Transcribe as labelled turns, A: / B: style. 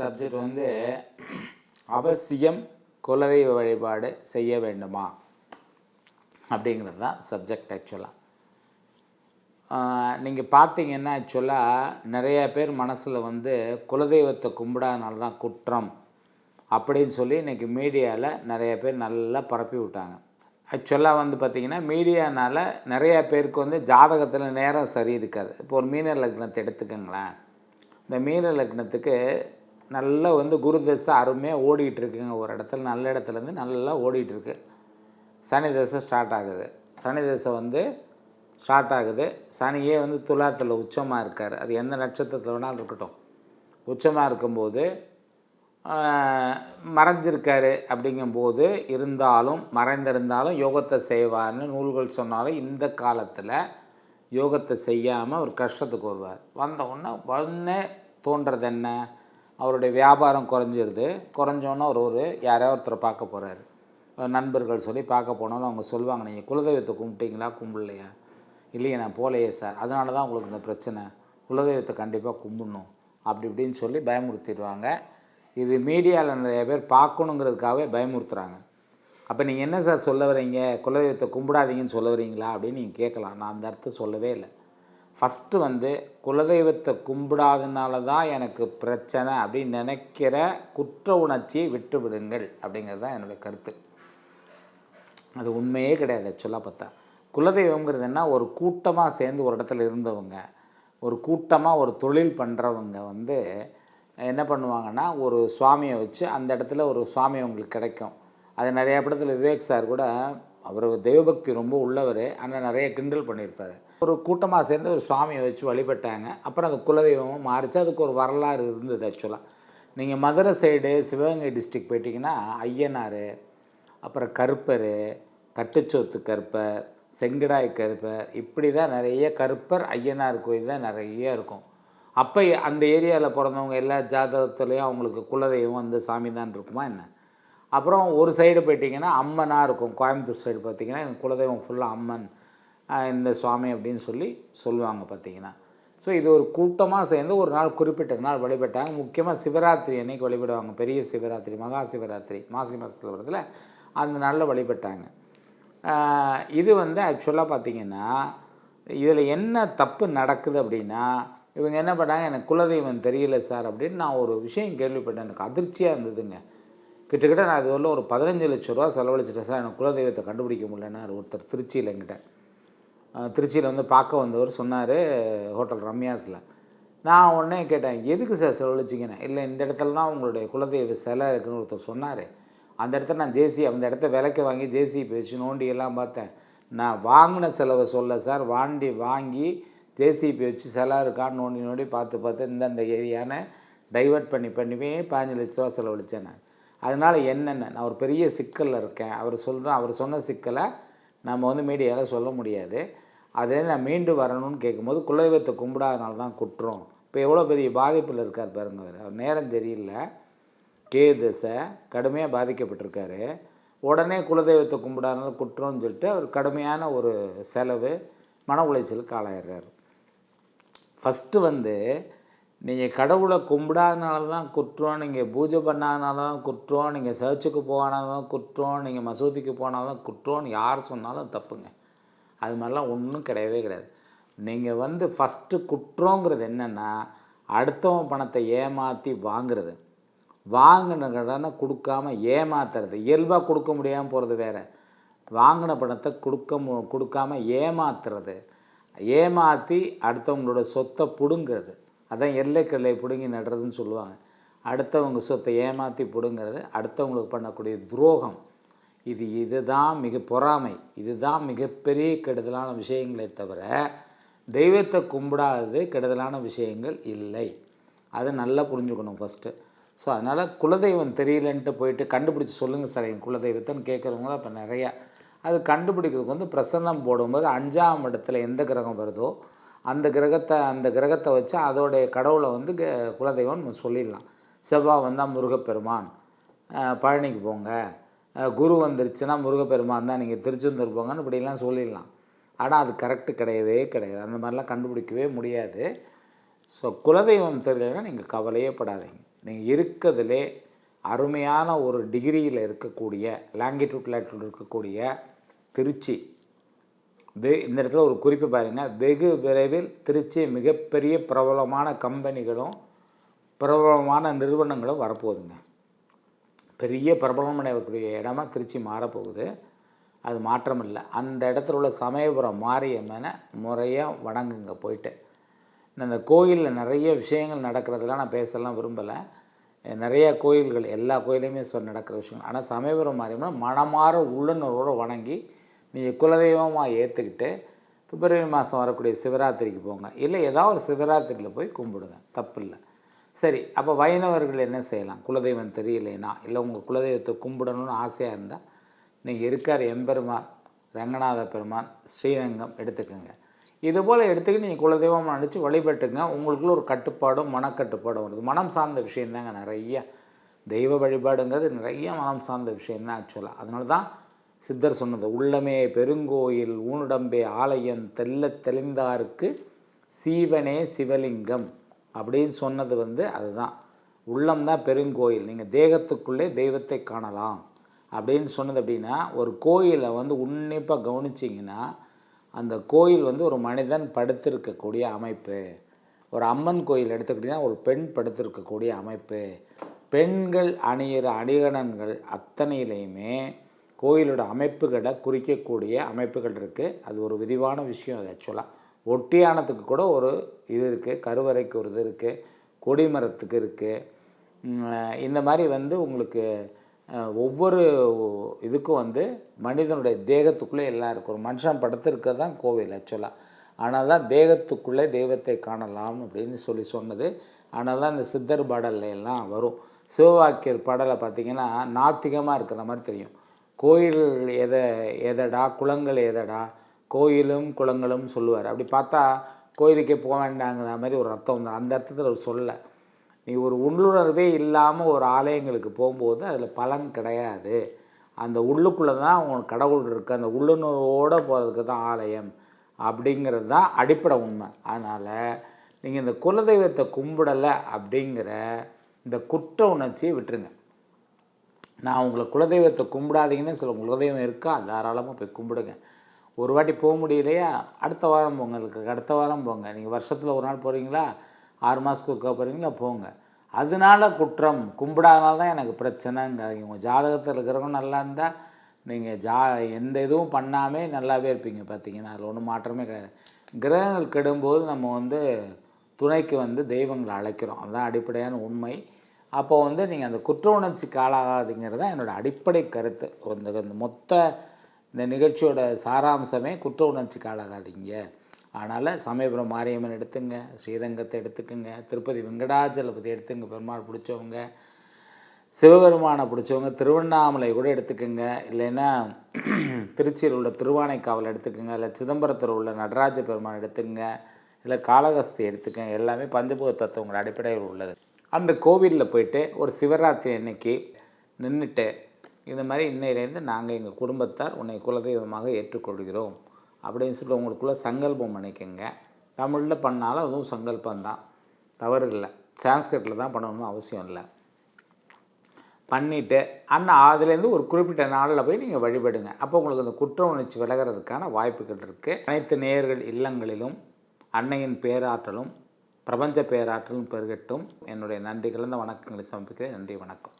A: Subject வந்து அவசியம் குலதெய்வ வழிபாடு செய்ய வேண்டுமா? அப்படிங்கிறது தான் சப்ஜெக்ட் ஆக்சுவலாக நீங்கள் பார்த்தீங்கன்னா ஆக்சுவலாக நிறையா பேர் மனசில் வந்து குலதெய்வத்தை கும்பிடாதனால தான் குற்றம் அப்படின்னு சொல்லி இன்றைக்கி மீடியாவில் நிறைய பேர் நல்லா பரப்பி விட்டாங்க. ஆக்சுவலாக வந்து பார்த்திங்கன்னா மீடியானால் நிறையா பேருக்கு வந்து ஜாதகத்தில் நேரம் சரி இருக்காது. இப்போ ஒரு மீன லக்னத்தை எடுத்துக்கோங்களேன். இந்த மீன லக்னத்துக்கு நல்லா வந்து குரு தசை அருமையாக ஓடிக்கிட்டு இருக்குங்க ஒரு இடத்துல நல்ல இடத்துலேருந்து நல்லா ஓடிக்கிட்டு இருக்கு சனி தசை ஸ்டார்ட் ஆகுது. சனி தசை வந்து ஸ்டார்ட் ஆகுது. சனியே வந்து துலாத்தில் உச்சமாக இருக்கார். அது எந்த நட்சத்திரத்தில் வேணாலும் இருக்கட்டும். உச்சமாக இருக்கும்போது மறைஞ்சிருக்காரு அப்படிங்கும்போது இருந்தாலும் மறைந்திருந்தாலும் யோகத்தை செய்வார்னு நூல்கள் சொன்னாலும் இந்த காலத்தில் யோகத்தை செய்யாமல் அவர் கஷ்டத்துக்கு வருவார். வந்த உடனே உடனே தோன்றது என்ன அவருடைய வியாபாரம் குறைஞ்சிருது. குறைஞ்சோன்னே அவர் ஒரு யாரையோ ஒருத்தர் பார்க்க போகிறாரு நண்பர்கள் சொல்லி பார்க்க போனாலும் அவங்க சொல்லுவாங்க. நீங்கள் குலதெய்வத்தை கும்பிட்டீங்களா? கும்பிடலையா இல்லையே நான் போகலையே சார். அதனால தான் உங்களுக்கு இந்த பிரச்சனை. குலதெய்வத்தை கண்டிப்பாக கும்பிடணும். அப்படி இப்படின்னு சொல்லி பயமுறுத்திடுவாங்க. இது மீடியாவில் நிறைய பேர் பார்க்கணுங்கிறதுக்காகவே பயமுறுத்துகிறாங்க அப்போ நீங்கள் என்ன சார் சொல்ல வரீங்க? குலதெய்வத்தை கும்பிடாதீங்கன்னு சொல்ல வரீங்களா? அப்படின்னு நீங்கள் கேட்கலாம். நான் அந்த அர்த்தம் சொல்லவே இல்லை. ஃபஸ்ட்டு வந்து குலதெய்வத்தை கும்பிடாதனால தான் எனக்கு பிரச்சனை அப்படின்னு நினைக்கிற குற்ற உணர்ச்சியை விட்டு விடுங்கள் அப்படிங்கிறது தான் என்னுடைய கருத்து. அது உண்மையே கிடையாது ஆக்சுவலாக பார்த்தா. குலதெய்வங்கிறது என்ன? ஒரு கூட்டமாக சேர்ந்து ஒரு இடத்துல இருந்தவங்க ஒரு கூட்டமாக ஒரு தொழில் பண்ணுறவங்க வந்து என்ன பண்ணுவாங்கன்னா ஒரு சுவாமியை வச்சு அந்த இடத்துல ஒரு சுவாமி அவங்களுக்கு கிடைக்கும். அது நிறைய இடத்துல விவேக் சார் கூட அவர் தெய்வபக்தி ரொம்ப உள்ளவர் ஆனால் நிறைய கிண்டல் பண்ணியிருப்பார். ஒரு கூட்டமாக சேர்ந்து ஒரு சுவாமியை வச்சு வழிபட்டாங்க. அப்புறம் அது குலதெய்வமும் மாறிச்சு. அதுக்கு ஒரு வரலாறு இருந்தது ஆக்சுவலாக நீங்கள் மதுரை சைடு சிவகங்கை டிஸ்ட்ரிக்ட் போயிட்டீங்கன்னா ஐயனார் அப்புறம் கருப்பர் கட்டுச்சோத்து கருப்பர் செங்கடாய் கருப்பர் இப்படி தான் நிறைய கருப்பர் ஐயனார் கோயில் தான் நிறைய இருக்கும். அப்போ அந்த ஏரியாவில் பிறந்தவங்க எல்லா ஜாதகத்துலேயும் அவங்களுக்கு குலதெய்வம் அந்த சாமி தான் இருக்குமா என்ன? அப்புறம் ஒரு சைடு போயிட்டிங்கன்னா அம்மனாக இருக்கும். கோயம்புத்தூர் சைடு பார்த்தீங்கன்னா எங்கள் குலதெய்வம் ஃபுல்லாக அம்மன். இந்த சுவாமி அப்படின்னு சொல்லி சொல்லுவாங்க பார்த்தீங்கன்னா. ஸோ இது ஒரு கூட்டமாக சேர்ந்து ஒரு நாள் குறிப்பிட்ட நாள் வழிபட்டாங்க. முக்கியமாக சிவராத்திரி அன்னைக்கு வழிபடுவாங்க. பெரிய சிவராத்திரி மகா சிவராத்திரி மாசி மாதத்தில் வரதில் அந்த நாளில் வழிபட்டாங்க. இது வந்து ஆக்சுவலாக பார்த்திங்கன்னா இதில் என்ன தப்பு நடக்குது அப்படின்னா இவங்க என்ன பண்ணாங்க எனக்கு குலதெய்வம் தெரியல சார் அப்படின்னு நான் ஒரு விஷயம் கேள்விப்பட்டேன். எனக்கு அதிர்ச்சியாக இருந்ததுங்க. கிட்டக்கிட்ட நான் இது வரல ஒரு பதினஞ்சு லட்ச ரூபா செலவழிச்சிட்டேன் சார். எனக்கு குலதெய்வத்தை கண்டுபிடிக்க முடியலன்னு ஒருத்தர் திருச்சியில் என்கிட்ட. திருச்சியில் வந்து பார்க்க வந்தவர் சொன்னார் ஹோட்டல் ரம்யாஸில். நான் உடனே கேட்டேன் எதுக்கு சார் செலவழிச்சிங்கன்னு? இல்லை இந்த இடத்துல தான் உங்களுடைய குலதெய்வ சிலை இருக்குன்னு ஒருத்தர் சொன்னார். அந்த இடத்துல நான் ஜேசி அந்த இடத்த விலைக்கு வாங்கி ஜேசிபி வச்சு நோண்டி எல்லாம் பார்த்தேன். நான் வாங்கின செலவை சொல்ல சார் வாண்டி வாங்கி ஜேசிபி வச்சு சிலை இருக்கான்னு நோண்டி நோண்டி பார்த்து பார்த்து இந்தந்த ஏரியான டைவர்ட் பண்ணி பண்ணிவே பதினஞ்சு லட்ச ரூபா செலவழித்தேன் நான். அதனால் என்னென்ன? நான் ஒரு பெரிய சிக்கலில் இருக்கேன். அவர் சொல்கிறேன் அவர் சொன்ன சிக்கலை நம்ம வந்து மீடியாவில் சொல்ல முடியாது. அதே நான் மீண்டு வரணும்னு கேட்கும்போது குலதெய்வத்தை கும்பிடாதனால தான் குற்றம். இப்போ எவ்வளோ பெரிய பாதிப்பில் இருக்கார் பாருங்க அவர். அவர் நேரம் சரியில்லை. கே திசை கடுமையாக பாதிக்கப்பட்டிருக்காரு. உடனே குலதெய்வத்தை கும்பிடாதனால குற்றம்னு சொல்லிட்டு அவர் கடுமையான ஒரு செலவு மன உளைச்சலுக்கு ஆளாயிடுறாரு. ஃபஸ்ட்டு வந்து நீங்கள் கடவுளை கும்பிடாதனால தான் குற்றம் நீங்கள் பூஜை பண்ணாதனால தான் குற்றம் நீங்கள் சர்ச்சுக்கு போனால தான் குற்றம் நீங்கள் மசூதிக்கு போனால் தான் குற்றம்னு யார் சொன்னாலும் தப்புங்க. அது மாதிரிலாம் ஒன்றும் கிடையவே கிடையாது. நீங்கள் வந்து ஃபஸ்ட்டு குற்றங்கிறது என்னென்னா அடுத்தவன் பணத்தை ஏமாற்றி வாங்குறது. வாங்கின கடனை கொடுக்காம ஏமாத்துறது. இயல்பாக கொடுக்க முடியாமல் போகிறது வேறு. வாங்கின பணத்தை கொடுக்க மு கொடுக்காம ஏமாத்துறது. ஏமாற்றி அடுத்தவங்களோட சொத்தை பிடுங்கிறது. அதான் எல்லைக்கல்லை பிடுங்கி நடுறதுன்னு சொல்லுவாங்க. அடுத்தவங்க சொத்தை ஏமாற்றி பிடுங்கிறது அடுத்தவங்களுக்கு பண்ணக்கூடிய துரோகம். இது இதுதான் மிக பொறாமை. இதுதான் மிகப்பெரிய கெடுதலான விஷயங்களே தவிர தெய்வத்தை கும்பிடாதது கெடுதலான விஷயங்கள் இல்லை. அதை நல்லா புரிஞ்சுக்கணும் ஃபஸ்ட்டு ஸோ அதனால் குலதெய்வம் தெரியலன்ட்டு போயிட்டு கண்டுபிடிச்சி சொல்லுங்கள் சார் என் குலதெய்வத்தைன்னு கேட்குறவங்க தான் இப்போ நிறையா. அது கண்டுபிடிக்கிறதுக்கு வந்து பிரசன்னம் போடும்போது அஞ்சாம் இடத்துல எந்த கிரகம் வருதோ அந்த கிரகத்தை அந்த கிரகத்தை வச்சு அதோடைய கடவுளை வந்து க- குலதெய்வம் நம்ம சொல்லிடலாம். செவ்வாய் வந்தால் முருகப்பெருமான். பழனிக்கு போங்க. குரு வந்துருச்சுன்னா முருகப்பெருமான் தான். நீங்கள் திருச்செந்தூர் போங்கன்னு இப்படிலாம் சொல்லிடலாம். ஆனால் அது கரெக்டு கிடையவே கிடையாது. அந்த மாதிரிலாம் கண்டுபிடிக்கவே முடியாது. ஸோ குலதெய்வம் தெரியலன்னா நீங்கள் கவலையே படாதீங்க. நீங்கள் இருக்கிறதுலே அருமையான ஒரு டிகிரியில் இருக்கக்கூடிய லாங்கிடியூட் லேட்டில் இருக்கக்கூடிய திருச்சி. வெ இந்த இடத்துல ஒரு குறிப்பு பாருங்கள் வெகு விரைவில் திருச்சி மிகப்பெரிய பிரபலமான கம்பெனிகளும் பிரபலமான நிறுவனங்களும் வரப்போகுதுங்க. பெரிய பிரபலமடையக்கூடிய இடமா திருச்சி மாறப்போகுது. அது மாற்றம் இல்லை அந்த இடத்துல உள்ள சமயபுரம் மாரியம்மனை முறையாக வணங்குங்க போயிட்டு. இந்த கோயிலில் நிறைய விஷயங்கள் நடக்கிறதெல்லாம் நான் பேசலாம் விரும்பலை. நிறைய கோயில்கள் எல்லா கோயிலையுமே சொல் நடக்கிற விஷயங்கள். ஆனால் சமயபுரம் மாரியம்மனை மனமாற உள்ளுணர்வோடு வணங்கி நீங்கள் குலதெய்வமாக ஏற்றுக்கிட்டு பிப்ரவரி மாதம் வரக்கூடிய சிவராத்திரிக்கு போங்க. இல்லை ஏதாவது ஒரு சிவராத்திரியில் போய் கும்பிடுங்க. தப்பு இல்லை சரி அப்போ வைணவர்கள் என்ன செய்யலாம்? குலதெய்வம் தெரியலைன்னா இல்லை உங்கள் குலதெய்வத்தை கும்பிடணும்னு ஆசையாக இருந்தால் நீங்கள் இருக்கார் எம்பெருமான் ரங்கநாத பெருமான் ஸ்ரீரங்கம் எடுத்துக்கோங்க. இதுபோல் எடுத்துக்கிட்டு நீங்கள் குலதெய்வம் நினச்சி வழிபட்டுங்க. உங்களுக்குள்ள ஒரு கட்டுப்பாடும் மனக்கட்டுப்பாடும் வருது. மனம் சார்ந்த விஷயம் தாங்க நிறைய தெய்வ வழிபாடுங்கிறது நிறைய மனம் சார்ந்த விஷயம் தான் ஆக்சுவலாக அதனால தான் சித்தர் சொன்னது உள்ளமே பெருங்கோயில் ஊனுடம்பே ஆலயம் தெல்ல தெளிந்தாருக்கு சீவனே சிவலிங்கம். அப்படின்னு சொன்னது வந்து அதுதான். உள்ளம்தான் பெருங்கோயில் நீங்கள் தேகத்துக்குள்ளே தெய்வத்தை காணலாம். அப்படின்னு சொன்னது அப்படின்னா ஒரு கோயிலை வந்து உன்னிப்பாக கவனிச்சிங்கன்னா அந்த கோயில் வந்து ஒரு மனிதன் படுத்திருக்கக்கூடிய அமைப்பு. ஒரு அம்மன் கோயில் எடுத்துக்கிட்டிங்கன்னா ஒரு பெண் படுத்திருக்கக்கூடிய அமைப்பு. பெண்கள் அணியிற அணிகலன்கள் அத்தனையிலையுமே கோயிலோட அமைப்புகளை குறிக்கக்கூடிய அமைப்புகள் இருக்குது அது ஒரு விரிவான விஷயம் அது ஆக்சுவலாக ஒட்டியானத்துக்கு கூட ஒரு இது இருக்குது கருவறைக்கு ஒரு இது இருக்குது கொடிமரத்துக்கு இருக்குது இந்த மாதிரி வந்து உங்களுக்கு ஒவ்வொரு இதுக்கும் வந்து மனிதனுடைய தேகத்துக்குள்ளே எல்லாம் இருக்கும் ஒரு மனுஷன் படத்திற்கு தான் கோவில் ஆக்சுவலாக ஆனால் தான் தேகத்துக்குள்ளே தெய்வத்தை காணலாம் அப்படின்னு சொல்லி சொன்னது. ஆனால் தான் இந்த சித்தர் பாடல்ல எல்லாம் வரும். சிவவாக்கியர் பாடலை பார்த்திங்கன்னா நாத்திகமாக இருக்கிற மாதிரி தெரியும். கோயில் எதை எதடா குளங்கள் எதடா கோயிலும் குளங்களும் சொல்லுவார். அப்படி பார்த்தா கோயிலுக்கே போக வேண்டாங்கிற மாதிரி ஒரு அர்த்தம் தான் அந்த அர்த்தத்தில் அவர் சொல்லலை. நீ ஒரு உள்ளுணர்வே இல்லாமல் ஒரு ஆலயங்களுக்கு போகும்போது அதில் பலன் கிடையாது. அந்த உள்ளுக்குள்ளே தான் உனக்கு கடவுள் இருக்குது அந்த உள்ளுணர்வோடு போகிறதுக்கு தான் ஆலயம் அப்படிங்கிறது தான் அடிப்படை உண்மை. அதனால் நீங்கள் இந்த குலதெய்வத்தை கும்பிடலை அப்படிங்கிற இந்த குற்ற உணர்ச்சியை விட்டுருங்க. நான் உங்களை குலதெய்வத்தை கும்பிடாதீங்கன்னு சொல்ல குலதெய்வம் இருக்கா? தாராளமாக போய் கும்பிடுங்க. ஒரு வாட்டி போக முடியலையா? அடுத்த வாரம் போங்க அடுத்த வாரம் போங்க. நீங்கள் வருஷத்தில் ஒரு நாள் போகிறீங்களா ஆறு மாதத்துக்கு ஒருக்கா போகிறீங்களா போங்க. அதனால குற்றம். கும்பிடாதனால தான் எனக்கு பிரச்சனைங்க. உங்கள் ஜாதகத்தில் இருக்கிறவங்க நல்லா இருந்தால் நீங்கள் ஜா எந்த இதுவும் பண்ணாமே நல்லாவே இருப்பீங்க பார்த்தீங்கன்னா அதில் ஒன்றும் மாற்றமே கிடையாது. கிரகங்கள் கெடும்போது நம்ம வந்து துணைக்கு வந்து தெய்வங்களை அழைக்கிறோம். அதுதான் அடிப்படையான உண்மை. அப்போ வந்து நீங்கள் அந்த குற்ற உணர்ச்சிக்கு ஆளாகாதீங்கிறது தான் என்னோடய அடிப்படை கருத்து. இந்த இந்த மொத்த இந்த நிகழ்ச்சியோட சாராம்சமே குற்ற உணர்ச்சிக்கு ஆளாகாதீங்க. அதனால் சமயபுரம் மாரியம்மன் எடுத்துங்க ஸ்ரீரங்கத்தை எடுத்துக்கோங்க திருப்பதி வெங்கடாச்சலபதி எடுத்துங்க பெருமாள் பிடிச்சவங்க சிவபெருமானை பிடிச்சவங்க திருவண்ணாமலை கூட எடுத்துக்கோங்க. இல்லைன்னா திருச்சியில் உள்ள திருவானைக்காவல் எடுத்துக்கோங்க இல்லை சிதம்பரத்தில் உள்ள நடராஜ பெருமான் எடுத்துக்கங்க இல்லை காளகஸ்தி எடுத்துக்கங்க. எல்லாமே பஞ்சபூத தத்துவங்கள் அடிப்படையில் உள்ளது. அந்த கோவிலில் போயிட்டு ஒரு சிவராத்திரி அன்னைக்கு நின்றுட்டு இந்த மாதிரி இன்னையிலேருந்து நாங்கள் எங்கள் குடும்பத்தார் உன்னை குலதெய்வமாக ஏற்றுக்கொள்கிறோம் அப்படின்னு சொல்லி உங்களுக்குள்ளே சங்கல்பம் பண்ணிக்கோங்க தமிழில் பண்ணாலும் அதுவும் சங்கல்பம் தான் தவறு இல்லை. சான்ஸ்கிரிட்டில் தான் பண்ணணும்னு அவசியம் இல்லை. பண்ணிவிட்டு அண்ணா அதுலேருந்து ஒரு குறிப்பிட்ட நாளில் போய் நீங்கள் வழிபடுங்க. அப்போ உங்களுக்கு அந்த குற்ற உணர்ச்சி விலகிறதுக்கான வாய்ப்புகள் இருக்குது அனைத்து நேயர்கள் இல்லங்களிலும் அன்னையின் பேராற்றலும் பிரபஞ்ச பேராற்றலும் பெருகட்டும். என்னுடைய நன்றி கலந்த வணக்கங்களை சமர்ப்பிக்கிறேன். நன்றி வணக்கம்.